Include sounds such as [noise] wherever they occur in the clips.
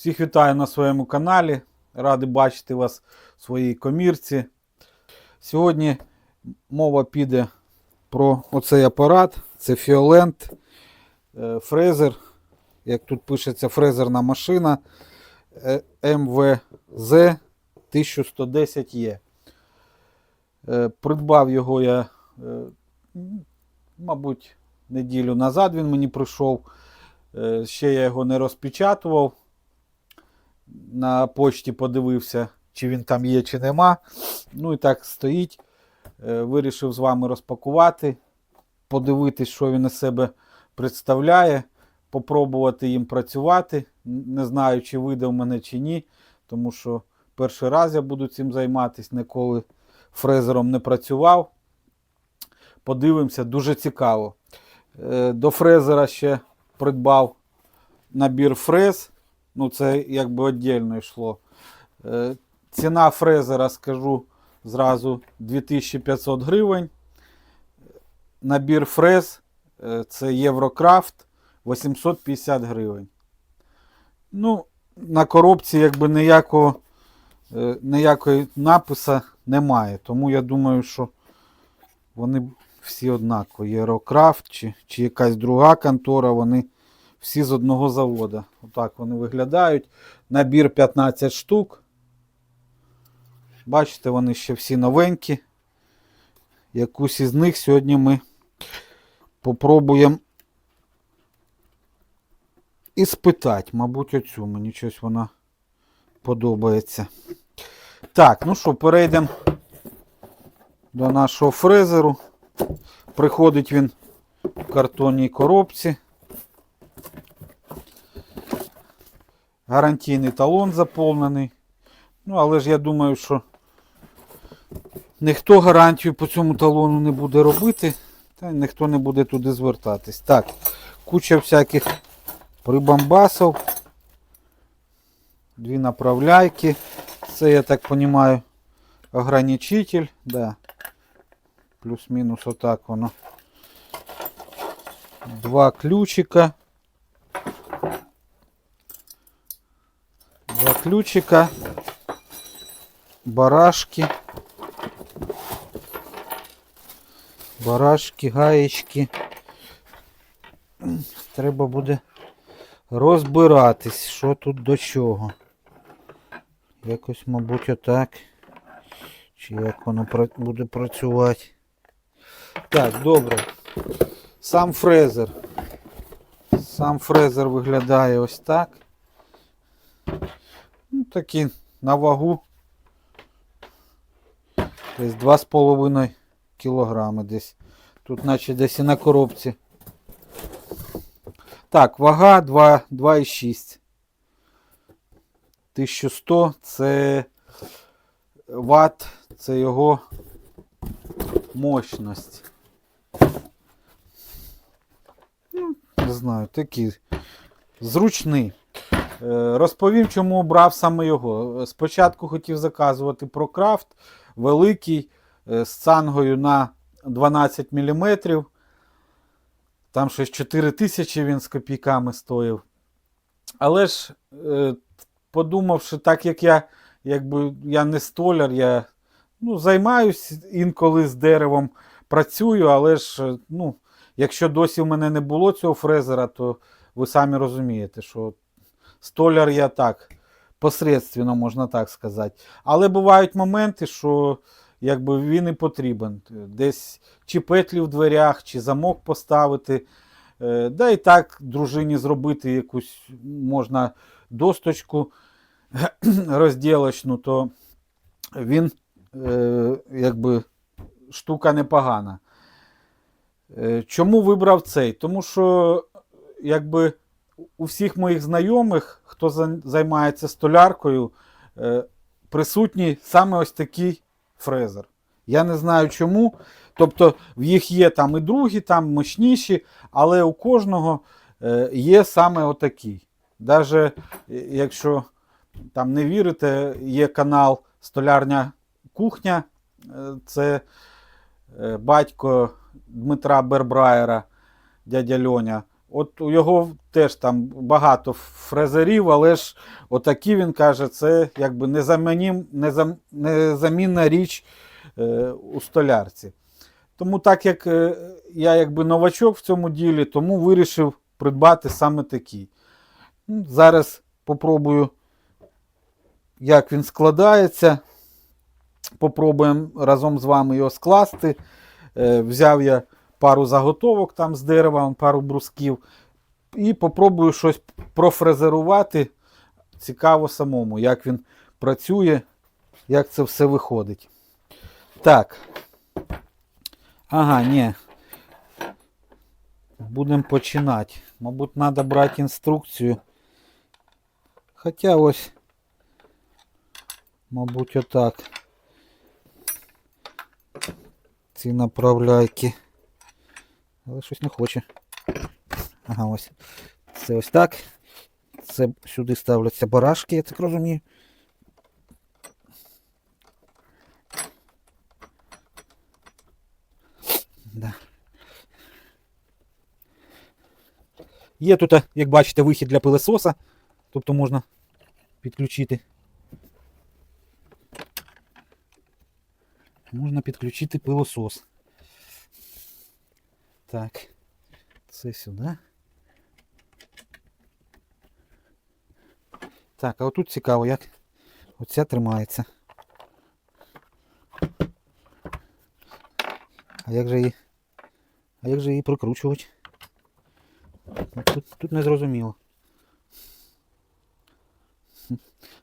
Всіх вітаю на своєму каналі. Радий бачити вас в своїй комірці. Сьогодні мова піде про оцей апарат. Це Фіолент е, фрезер. Як тут пишеться фрезерна машина е, МВЗ 1110Е. Е, Придбав його я, е, мабуть, неділю назад він мені прийшов. Е, Ще я його не розпечатував. На почті подивився, чи він там є, чи нема. Ну і так стоїть. Е, Вирішив з вами розпакувати, подивитись, що він із себе представляє, попробувати їм працювати. Не знаю, чи вийде в мене чи ні, тому що перший раз я буду цим займатися, ніколи фрезером не працював. Подивимося, дуже цікаво. Е, До фрезера ще придбав набір фрез. Ну, це якби віддільно йшло. Е, Ціна фрезера, скажу зразу, 2500 гривень. Набір фрез е, це Єврокрафт 850 гривень. Ну, на коробці якби ніякого, е, ніякої написа немає. Тому я думаю, що вони всі однакові. Єврокрафт чи, чи якась друга контора, вони всі з одного заводу. Отак вони виглядають. Набір 15 штук. Бачите, вони ще всі новенькі. Якусь із них сьогодні ми попробуємо і спитати. Мабуть, оцю мені щось вона подобається. Так, ну що, перейдемо до нашого фрезеру. Приходить він в картонній коробці. Гарантійний талон заповнений. Ну, але ж я думаю, що ніхто гарантію по цьому талону не буде робити, та й ніхто не буде туди звертатись. Так, куча всяких прибамбасів. Дві направляйки. Це, я так розумію, ограничитель. Да. Плюс-мінус отак воно. Два ключика. Два ключика. Барашки. Барашки, гаєчки. Треба буде розбиратись, що тут до чого. Якось, мабуть, отак. Чи як воно буде працювати. Так, добре. Сам фрезер. Сам фрезер виглядає ось так. Такі на вагу. Десь 2,5 кілограми десь. Тут наче десь і на коробці. Так, вага 2, 2,6. 1100 це ватт, це його мощність. Ну, не знаю, такий зручний. Е, Розповім, чому обрав саме його. Спочатку хотів заказувати ProCraft великий е, з цангою на 12 мм. Там щось 4 тисячі він з копійками стоїв. Але ж, е, подумавши, так як я якби я не столяр, я ну, займаюсь інколи з деревом працюю, але ж, ну, якщо досі в мене не було цього фрезера, то ви самі розумієте, що столяр я так, посередственно, можна так сказати. Але бувають моменти, що якби він і потрібен. Десь чи петлі в дверях, чи замок поставити. Е, Да і так дружині зробити якусь можна досточку [clears throat] розділочну, то він е, якби штука непогана. Е, Чому вибрав цей? Тому що якби у всіх моїх знайомих, хто займається столяркою, е, присутній саме ось такий фрезер. Я не знаю чому. Тобто в їх є там і другі, там мощніші, але у кожного е, є саме отакий. Даже е, якщо там не вірите, є канал Столярня кухня. Це батько Дмитра Бербраєра, дядя Льоня. От у його теж там багато фрезерів, але ж отакі він каже, це якби незамінім, незам, незамінна річ е, у столярці. Тому так як е, я якби новачок в цьому ділі, тому вирішив придбати саме такий. Ну, Зараз попробую, як він складається. Попробуємо разом з вами його скласти. Е, взяв я пару заготовок там з дерева, пару брусків. І попробую щось профрезерувати. Цікаво самому, як він працює, як це все виходить. Так. Ага, ні. Будемо починати. Мабуть, треба брати інструкцію. Хоча ось, мабуть, отак. Ці направляйки. Але щось не хоче. Ага, ось. Це ось так. Це сюди ставляться барашки, я так розумію. Да. Є тут, як бачите, вихід для пилесоса. Тобто можна підключити. Можна підключити пилосос. Так. Це сюди. Так, а отут цікаво, як оця тримається. А як же її. А як же її прокручувати? Ну, Тут, тут не зрозуміло.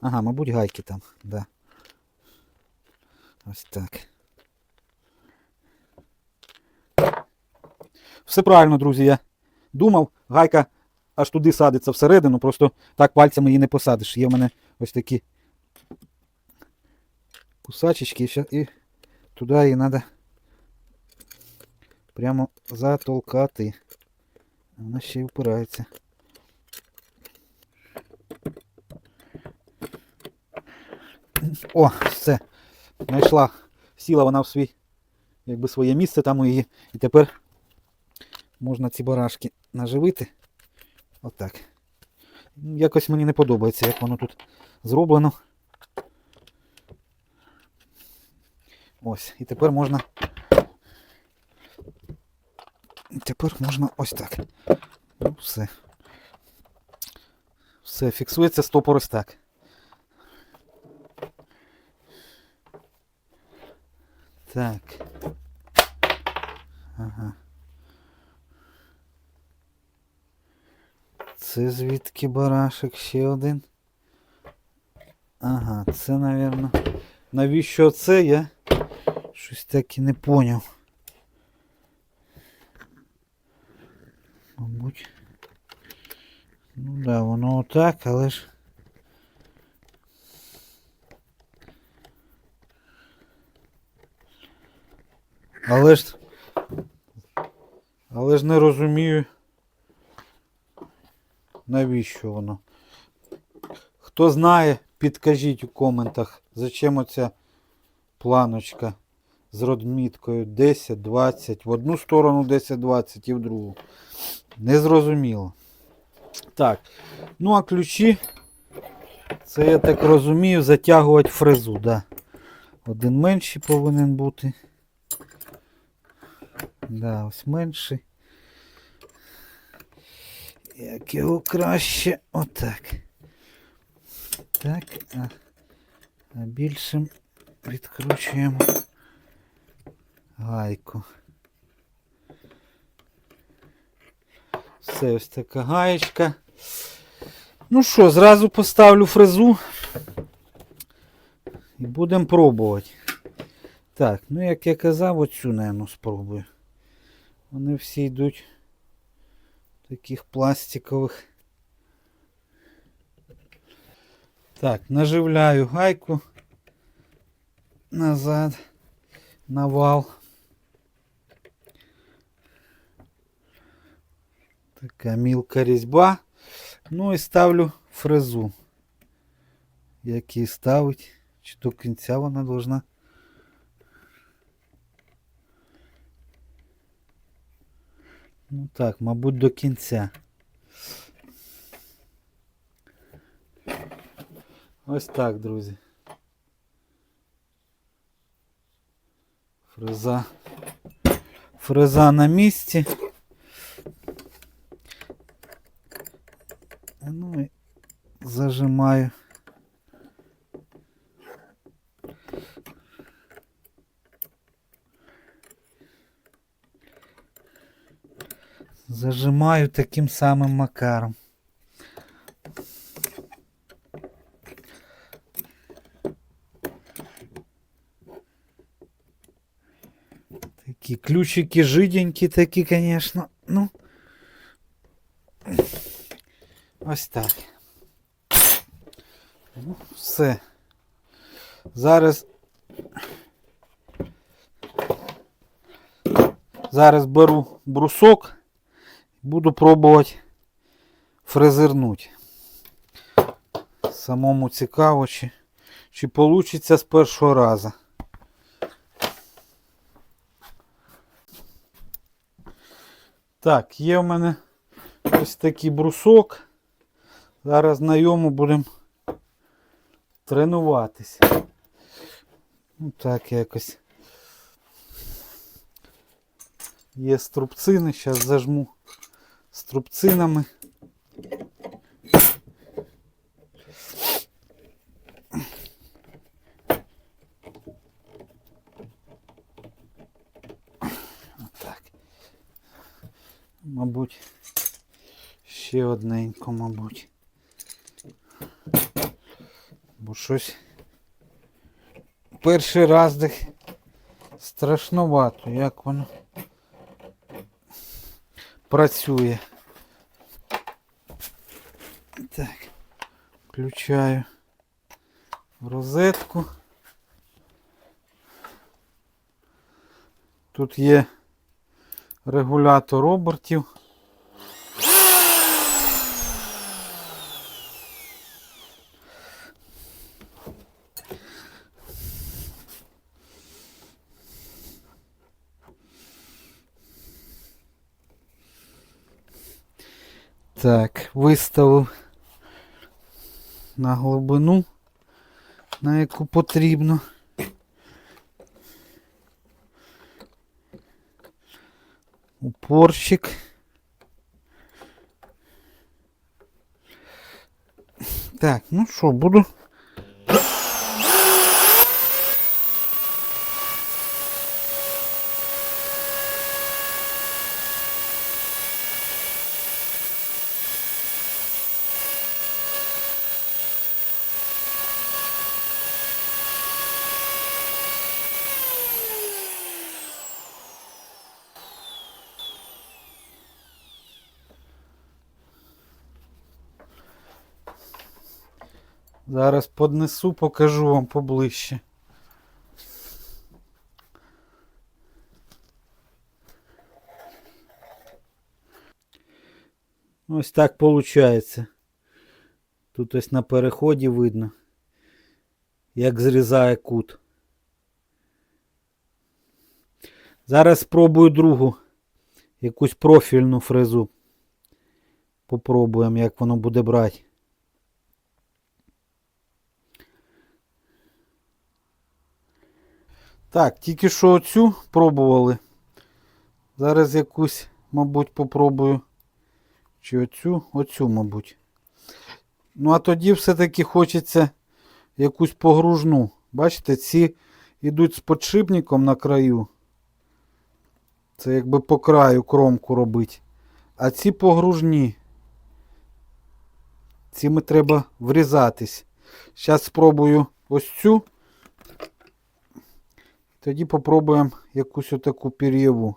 Ага, мабуть, гайки там, да. Ось так. Все правильно, друзі, я думав, гайка аж туди садиться всередину, просто так пальцями її не посадиш. Є в мене ось такі кусачечки, і туди її треба прямо затолкати. Вона ще й впирається. О, все. Знайшла. Сіла вона в свій, якби своє місце там її. І тепер можна ці барашки наживити. Отак. Якось мені не подобається, як воно тут зроблено. Ось. І тепер можна. Тепер можна ось так. Ну, все. Все, фіксується стопор ось так. Так. Ага. Це звідки барашек ще один? Ага, це, напевно. Навіщо це я щось так і не поняв. Мабуть. Ну да, воно отак, але ж. Але ж. Але ж не розумію. Навіщо воно? Хто знає, підкажіть у коментах, зачем оця планочка з родміткою 10-20, в одну сторону 10-20 і в другу. Незрозуміло. Так. Ну а ключі, це я так розумію, затягувати фрезу, да. Один менший повинен бути. Да, ось менший. Як його краще отак. Так, а, більшим відкручуємо гайку. Все ось така гаєчка. Ну що, зразу поставлю фрезу і будемо пробувати. Так, ну як я казав, оцю, наверное, спробую. Вони всі йдуть таких пластикових. Так, наживляю гайку назад на вал. Така мілка різьба. Ну і ставлю фрезу. Як її ставить. Чи до кінця вона должна. Ну так, мабуть, до кінця. Ось так, друзі. Фреза. Фреза на місці. Ну і зажимаю. Зажимаю таким самим макаром. Такі ключики жиденькі такі, конечно. Ну. Ось так. Ну, все. Зараз. Зараз беру брусок. Буду пробувати фрезернути. Самому цікаво, чи, чи вийде з першого разу. Так, є в мене ось такий брусок. Зараз на йому будемо тренуватися. Ну так якось. Є струбцини, зараз зажму струбцинами. Отак. Мабуть, ще одненько, мабуть. Бо щось перший раз десь страшновато, як воно працює. Так, включаю в розетку. Тут є регулятор обертів. Так, виставив на глибину, на яку потрібно. Упорщик. Так, ну що, буду. Зараз поднесу, покажу вам поближче. Ось так виходить. Тут ось на переході видно, як зрізає кут. Зараз спробую другу якусь профільну фрезу. Попробуємо, як воно буде брати. Так, тільки що оцю пробували. Зараз якусь, мабуть, попробую. Чи оцю, оцю, мабуть. Ну, а тоді все-таки хочеться якусь погружну. Бачите, ці йдуть з подшипником на краю. Це якби по краю кромку робить. А ці погружні. Цими треба врізатись. Зараз спробую ось цю. Тоді попробуємо якусь отаку пір'єву.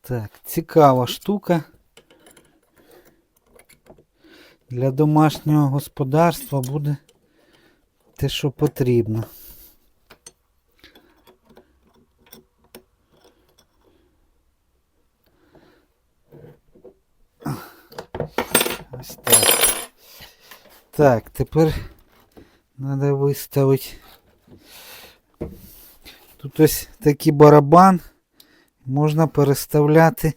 Так, цікава штука. Для домашнього господарства буде те, що потрібно. Ось так. Тепер Надо виставити. Тут ось такий барабан. Можна переставляти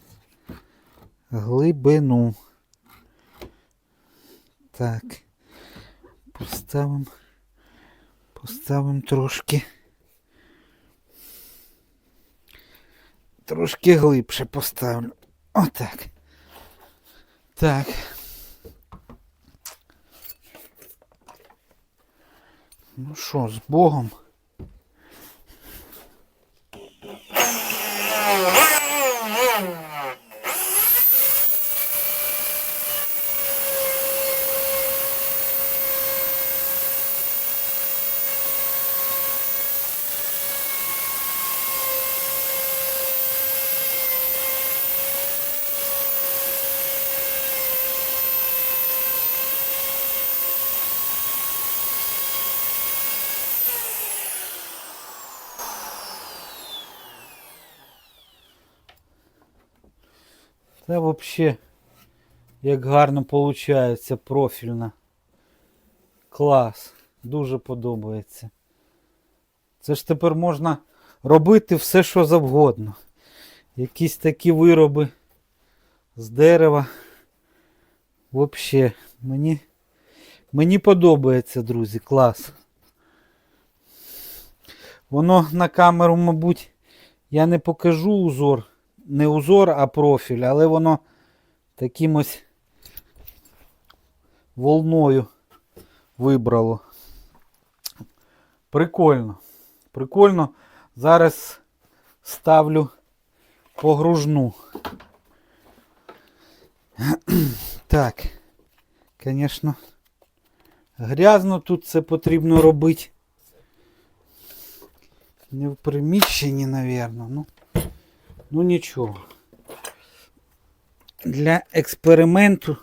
глибину. Так. Поставимо. Поставимо трошки. Трошки глибше поставлю. Отак. Так. Ну що, з Богом? Це взагалі як гарно виходить профільно. Клас. Дуже подобається. Це ж тепер можна робити все, що завгодно. Якісь такі вироби з дерева. Взагалі, мені, мені подобається, друзі, клас. Воно на камеру, мабуть, я не покажу узор. Не узор, а профіль, але воно таким ось волною вибрало. Прикольно. Прикольно. Зараз ставлю погружну. [clears throat] Так, звісно, грязно тут це потрібно робити. Не в приміщенні, напевно. Ну, ну нічого. Для експерименту,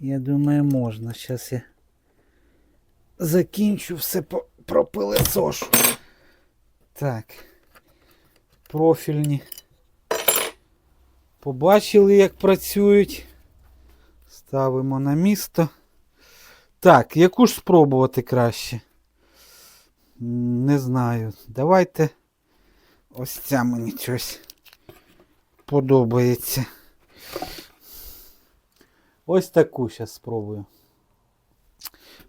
я думаю, можна. Зараз я закінчу все пропилесошу. Так. Профільні. Побачили, як працюють. Ставимо на місто. Так, яку ж спробувати краще? Не знаю. Давайте. Ось ця мені щось подобається. Ось таку зараз спробую.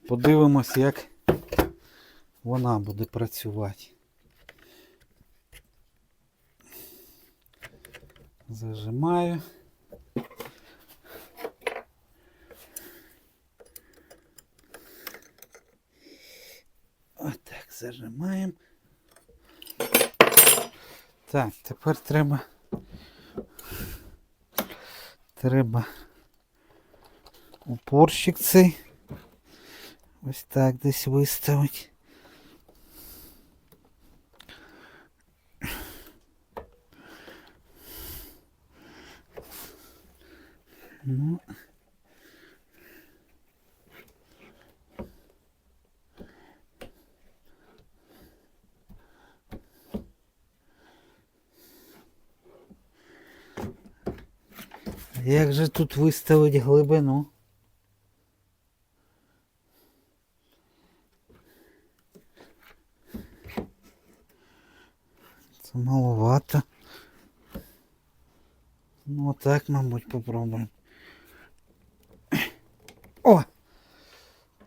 Подивимось, як вона буде працювати. Зажимаю. Отак зажимаємо. Так, тепер треба. Треба упорщик цей. Ось так десь виставити. Ну. Як же тут виставити глибину? Це маловато. Ну так, мабуть, попробуємо. О!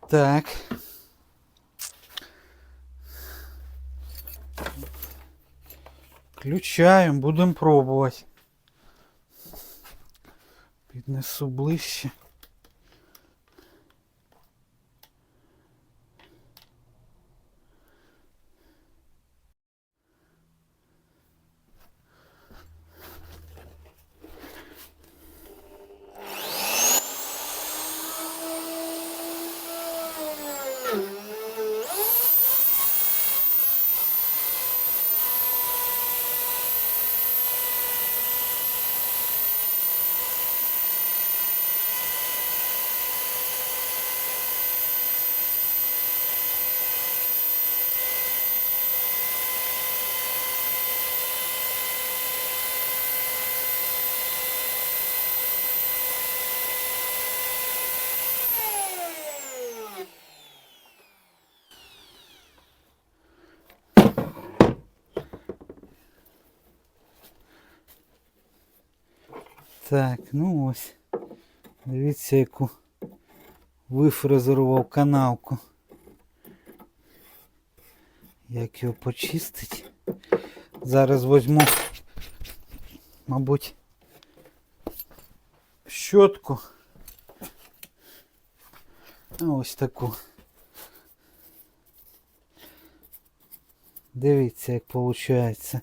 Так. Включаємо, будемо пробувати. Піднесу ближче. Так, ну ось. Дивіться, яку вифрезерував канавку. Як його почистить. Зараз возьму, мабуть, щотку. А ось таку. Дивіться, як виходить.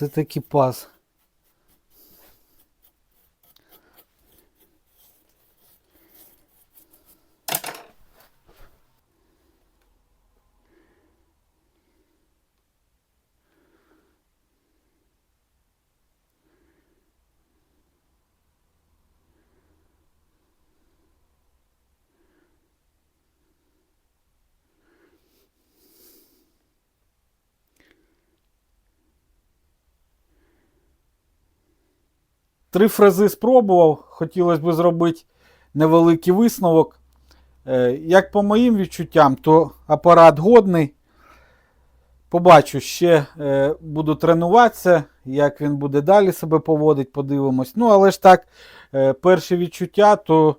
Ну, Три фрези спробував, хотілося б зробити невеликий висновок. Е, Як по моїм відчуттям, то апарат годний. Побачу, ще е, буду тренуватися, як він буде далі себе поводить, подивимось. Ну, але ж так, е, перші відчуття то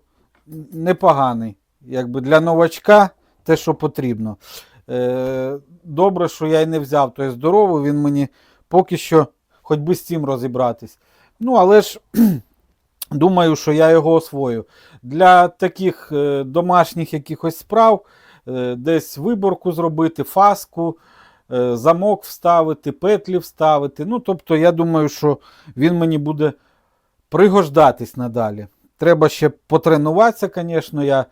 непоганий. Якби для новачка те, що потрібно. Добре, що я й не взяв той здоровий, він мені поки що хоч би з цим розібратись. Ну, але ж [clears throat] думаю, що я його освою. Для таких е, домашніх якихось справ, е, десь виборку зробити, фаску, е, замок вставити, петлі вставити. Ну, тобто, я думаю, що він мені буде пригождатись надалі. Треба ще потренуватися, звісно. Я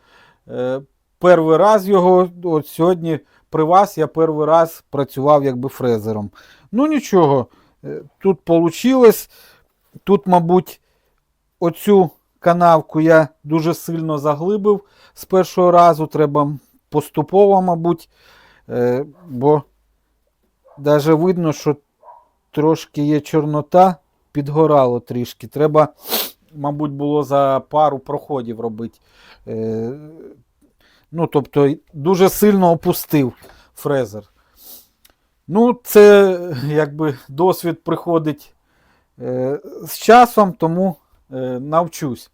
перший раз його, от сьогодні при вас я перший раз працював якби фрезером. Ну нічого, тут вийшло. Тут, мабуть, оцю канавку я дуже сильно заглибив з першого разу. Треба поступово, мабуть, е, бо навіть видно, що трошки є чорнота, підгорало трішки. Треба, мабуть, було за пару проходів робити. Е, ну, тобто, дуже сильно опустив фрезер. Ну, це якби досвід приходить з часом, тому е, навчусь.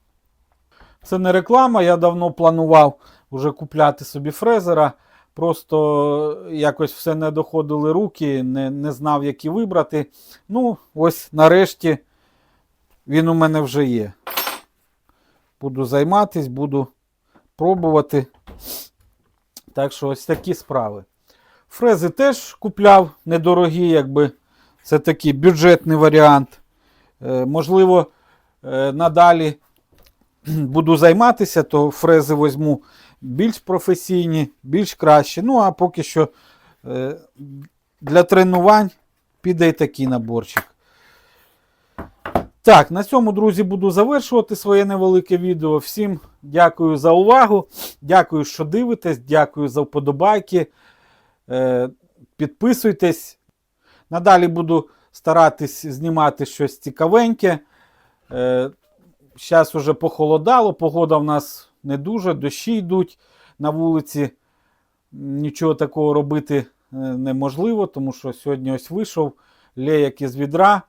Це не реклама, я давно планував вже купляти собі фрезера. Просто якось все не доходили руки, не, не знав, які вибрати. Ну, ось нарешті він у мене вже є. Буду займатись, буду пробувати. Так що ось такі справи. Фрези теж купляв недорогі, якби це такий бюджетний варіант. Е, можливо, е, надалі [clears throat] буду займатися, то фрези візьму більш професійні, більш кращі. Ну, а поки що е, для тренувань піде і такий наборчик. Так, на цьому, друзі, буду завершувати своє невелике відео. Всім дякую за увагу. Дякую, що дивитесь, дякую за вподобайки. Підписуйтесь. Надалі буду старатись знімати щось цікавеньке. Зараз уже похолодало, погода в нас не дуже, дощі йдуть на вулиці. Нічого такого робити е, неможливо, тому що сьогодні ось вийшов леяк із відра.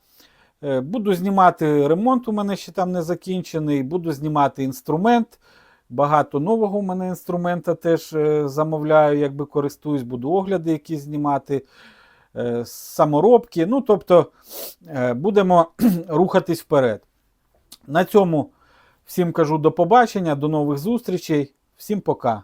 Е, Буду знімати ремонт, у мене ще там не закінчений. Буду знімати інструмент. Багато нового у мене інструмента теж е, замовляю, якби користуюсь, буду огляди якісь знімати, е, саморобки. Ну, тобто е, будемо [clears throat] рухатись вперед. На цьому всім кажу до побачення, до нових зустрічей. Всім пока.